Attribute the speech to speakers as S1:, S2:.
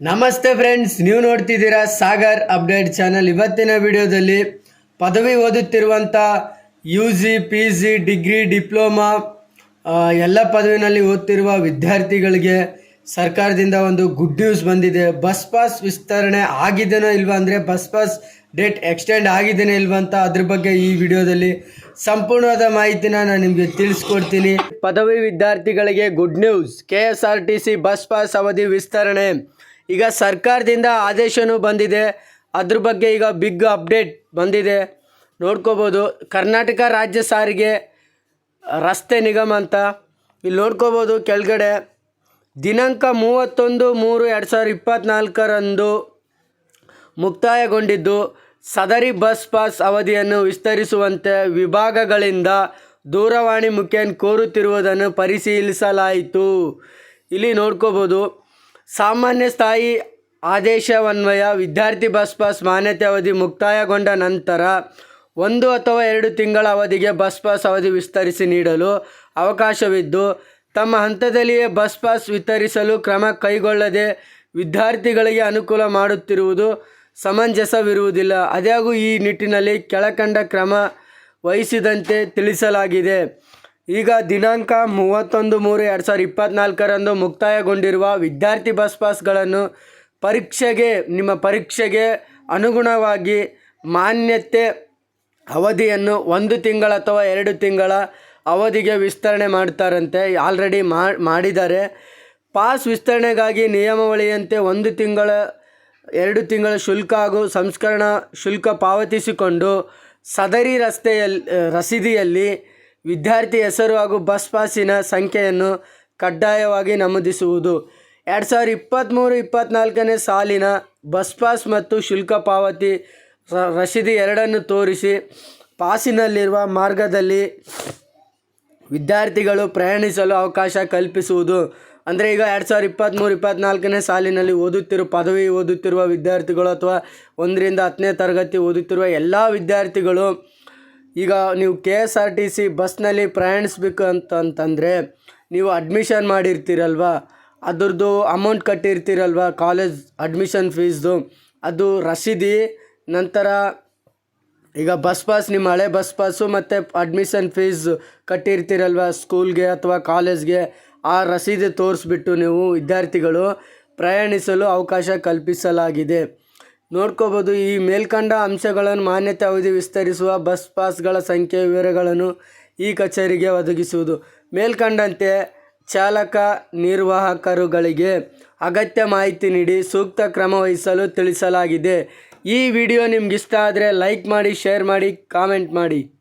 S1: ನಮಸ್ತೆ ಫ್ರೆಂಡ್ಸ್, ನೀವು ನೋಡ್ತಿದ್ದೀರಾ ಸಾಗರ್ ಅಪ್ಡೇಟ್ ಚಾನಲ್. ಇವತ್ತಿನ ವಿಡಿಯೋದಲ್ಲಿ ಪದವಿ ಓದುತ್ತಿರುವಂಥ U G P G degree, diploma ಎಲ್ಲ ಪದವಿನಲ್ಲಿ ಓದ್ತಿರುವ ವಿದ್ಯಾರ್ಥಿಗಳಿಗೆ ಸರ್ಕಾರದಿಂದ ಒಂದು ಗುಡ್ ನ್ಯೂಸ್ ಬಂದಿದೆ. ಬಸ್ ಪಾಸ್ ವಿಸ್ತರಣೆ ಆಗಿದೆನೋ ಇಲ್ವಾ ಅಂದರೆ ಬಸ್ ಪಾಸ್ ಡೇಟ್ ಎಕ್ಸ್ಟೆಂಡ್ ಆಗಿದೆನೋ ಇಲ್ವಾ ಅಂತ ಅದ್ರ ಬಗ್ಗೆ ಈ ವಿಡಿಯೋದಲ್ಲಿ ಸಂಪೂರ್ಣವಾದ ಮಾಹಿತಿನ ನಾನು ನಿಮಗೆ ತಿಳಿಸ್ಕೊಡ್ತೀನಿ. ಪದವಿ ವಿದ್ಯಾರ್ಥಿಗಳಿಗೆ good news K S R T C bus pass ಅವಧಿ ವಿಸ್ತರಣೆ. ಈಗ ಸರ್ಕಾರದಿಂದ ಆದೇಶನೂ ಬಂದಿದೆ. ಅದ್ರ ಬಗ್ಗೆ ಈಗ ಬಿಗ್ ಅಪ್ಡೇಟ್ ಬಂದಿದೆ. ನೋಡ್ಕೋಬೋದು. ಕರ್ನಾಟಕ ರಾಜ್ಯ ಸಾರಿಗೆ ರಸ್ತೆ ನಿಗಮ ಅಂತ. ಇಲ್ಲಿ ನೋಡ್ಕೋಬೋದು ಕೆಳಗಡೆ. ದಿನಾಂಕ ಮೂವತ್ತೊಂದು ಮೂರು ಎರಡು ಸಾವಿರದ ಇಪ್ಪತ್ತ್ನಾಲ್ಕರಂದು ಮುಕ್ತಾಯಗೊಂಡಿದ್ದು. ಸದರಿ ಬಸ್ ಪಾಸ್ ಅವಧಿಯನ್ನು ವಿಸ್ತರಿಸುವಂತೆ ವಿಭಾಗಗಳಿಂದ ದೂರವಾಣಿ ಮುಖೇನ ಕೋರುತ್ತಿರುವುದನ್ನು ಪರಿಶೀಲಿಸಲಾಯಿತು. ಇಲ್ಲಿ ನೋಡ್ಕೋಬೋದು. ಸಾಮಾನ್ಯ ಸ್ಥಾಯಿ ಆದೇಶವನ್ವಯ ವಿದ್ಯಾರ್ಥಿ ಬಸ್ ಪಾಸ್ ಮಾನ್ಯತೆ ಅವಧಿ ಮುಕ್ತಾಯಗೊಂಡ ನಂತರ ಒಂದು ಅಥವಾ ಎರಡು ತಿಂಗಳ ಅವಧಿಗೆ ಬಸ್ ಪಾಸ್ ಅವಧಿ ವಿಸ್ತರಿಸಿ ನೀಡಲು ಅವಕಾಶವಿದ್ದು, ತಮ್ಮ ಹಂತದಲ್ಲಿಯೇ ಬಸ್ ಪಾಸ್ ವಿತರಿಸಲು ಕ್ರಮ ಕೈಗೊಳ್ಳದೆ ವಿದ್ಯಾರ್ಥಿಗಳಿಗೆ ಅನುಕೂಲ ಮಾಡುತ್ತಿರುವುದು ಸಮಂಜಸವಿರುವುದಿಲ್ಲ. ಅದಾಗೂ ಈ ನಿಟ್ಟಿನಲ್ಲಿ ಕೆಳಕಂಡ ಕ್ರಮ ವಹಿಸಿದಂತೆ ತಿಳಿಸಲಾಗಿದೆ. ಈಗ ದಿನಾಂಕ ಮೂವತ್ತೊಂದು ಮೂರು ಎರಡು ಸಾವಿರದ ಇಪ್ಪತ್ತ್ನಾಲ್ಕರಂದು ಮುಕ್ತಾಯಗೊಂಡಿರುವ ವಿದ್ಯಾರ್ಥಿ ಬಸ್ ಪಾಸ್ಗಳನ್ನು ಪರೀಕ್ಷೆಗೆ, ನಿಮ್ಮ ಪರೀಕ್ಷೆಗೆ ಅನುಗುಣವಾಗಿ ಮಾನ್ಯತೆ ಅವಧಿಯನ್ನು ಒಂದು ತಿಂಗಳ ಅಥವಾ ಎರಡು ತಿಂಗಳ ಅವಧಿಗೆ ವಿಸ್ತರಣೆ ಮಾಡ್ತಾರಂತೆ ಆಲ್ರೆಡಿ ಮಾಡಿದ್ದಾರೆ. ಪಾಸ್ ವಿಸ್ತರಣೆಗಾಗಿ ನಿಯಮಾವಳಿಯಂತೆ ಒಂದು ತಿಂಗಳ, ಎರಡು ತಿಂಗಳ ಶುಲ್ಕ ಹಾಗೂ ಸಂಸ್ಕರಣಾ ಶುಲ್ಕ ಪಾವತಿಸಿಕೊಂಡು ಸದರಿ ರಸ್ತೆಯಲ್ಲಿ ರಸೀದಿಯಲ್ಲಿ ವಿದ್ಯಾರ್ಥಿ ಹೆಸರು ಹಾಗೂ ಬಸ್ ಪಾಸಿನ ಸಂಖ್ಯೆಯನ್ನು ಕಡ್ಡಾಯವಾಗಿ ನಮೂದಿಸುವುದು. ಎರಡು ಸಾವಿರ ಇಪ್ಪತ್ತ್ಮೂರು ಇಪ್ಪತ್ತ್ನಾಲ್ಕನೇ ಸಾಲಿನ ಬಸ್ ಪಾಸ್ ಮತ್ತು ಶುಲ್ಕ ಪಾವತಿ ರಸೀದಿ ಎರಡನ್ನು ತೋರಿಸಿ ಪಾಸಿನಲ್ಲಿರುವ ಮಾರ್ಗದಲ್ಲಿ ವಿದ್ಯಾರ್ಥಿಗಳು ಪ್ರಯಾಣಿಸಲು ಅವಕಾಶ ಕಲ್ಪಿಸುವುದು. ಅಂದರೆ ಈಗ ಎರಡು ಸಾವಿರ ಇಪ್ಪತ್ತ್ಮೂರು ಇಪ್ಪತ್ತ್ನಾಲ್ಕನೇ ಸಾಲಿನಲ್ಲಿ ಓದುತ್ತಿರುವ ಪದವಿ ಓದುತ್ತಿರುವ ವಿದ್ಯಾರ್ಥಿಗಳು ಅಥವಾ ಒಂದರಿಂದ ಹತ್ತನೇ ತರಗತಿ ಓದುತ್ತಿರುವ ಎಲ್ಲ ವಿದ್ಯಾರ್ಥಿಗಳು ಈಗ ನೀವು K S R T C ಬಸ್ನಲ್ಲಿ ಪ್ರಯಾಣಿಸ್ಬೇಕು ಅಂತಂತಂದರೆ ನೀವು ಅಡ್ಮಿಷನ್ ಮಾಡಿರ್ತೀರಲ್ವ? ಅದ್ರದ್ದು ಅಮೌಂಟ್ ಕಟ್ಟಿರ್ತೀರಲ್ವ ಕಾಲೇಜ್ ಅಡ್ಮಿಷನ್ ಫೀಸ್ದು ಅದು ರಸೀದಿ ನಂತರ ಈಗ ಬಸ್ ಪಾಸ್ ನಿಮ್ಮ ಹಳೆ ಬಸ್ ಪಾಸು ಮತ್ತು ಅಡ್ಮಿಷನ್ ಫೀಸ್ ಕಟ್ಟಿರ್ತೀರಲ್ವ ಸ್ಕೂಲ್ಗೆ ಅಥವಾ ಕಾಲೇಜ್ಗೆ ಆ ರಸೀದಿ ತೋರಿಸ್ಬಿಟ್ಟು ನೀವು ವಿದ್ಯಾರ್ಥಿಗಳು ಪ್ರಯಾಣಿಸಲು ಅವಕಾಶ ಕಲ್ಪಿಸಲಾಗಿದೆ. ನೋಡ್ಕೋಬೋದು. ಈ ಮೇಲ್ಕಂಡ ಅಂಶಗಳನ್ನು ಮಾನ್ಯತೆ ಅವಧಿ ವಿಸ್ತರಿಸುವ ಬಸ್ ಪಾಸ್ಗಳ ಸಂಖ್ಯೆ ವಿವರಗಳನ್ನು ಈ ಕಚೇರಿಗೆ ಒದಗಿಸುವುದು. ಮೇಲ್ಕಂಡಂತೆ ಚಾಲಕ, ನಿರ್ವಾಹಕರುಗಳಿಗೆ ಅಗತ್ಯ ಮಾಹಿತಿ ನೀಡಿ ಸೂಕ್ತ ಕ್ರಮ ವಹಿಸಲು ತಿಳಿಸಲಾಗಿದೆ. ಈ ವಿಡಿಯೋ ನಿಮ್ಗೆ ಇಷ್ಟ ಆದರೆ ಲೈಕ್ ಮಾಡಿ, ಶೇರ್ ಮಾಡಿ, ಕಾಮೆಂಟ್ ಮಾಡಿ.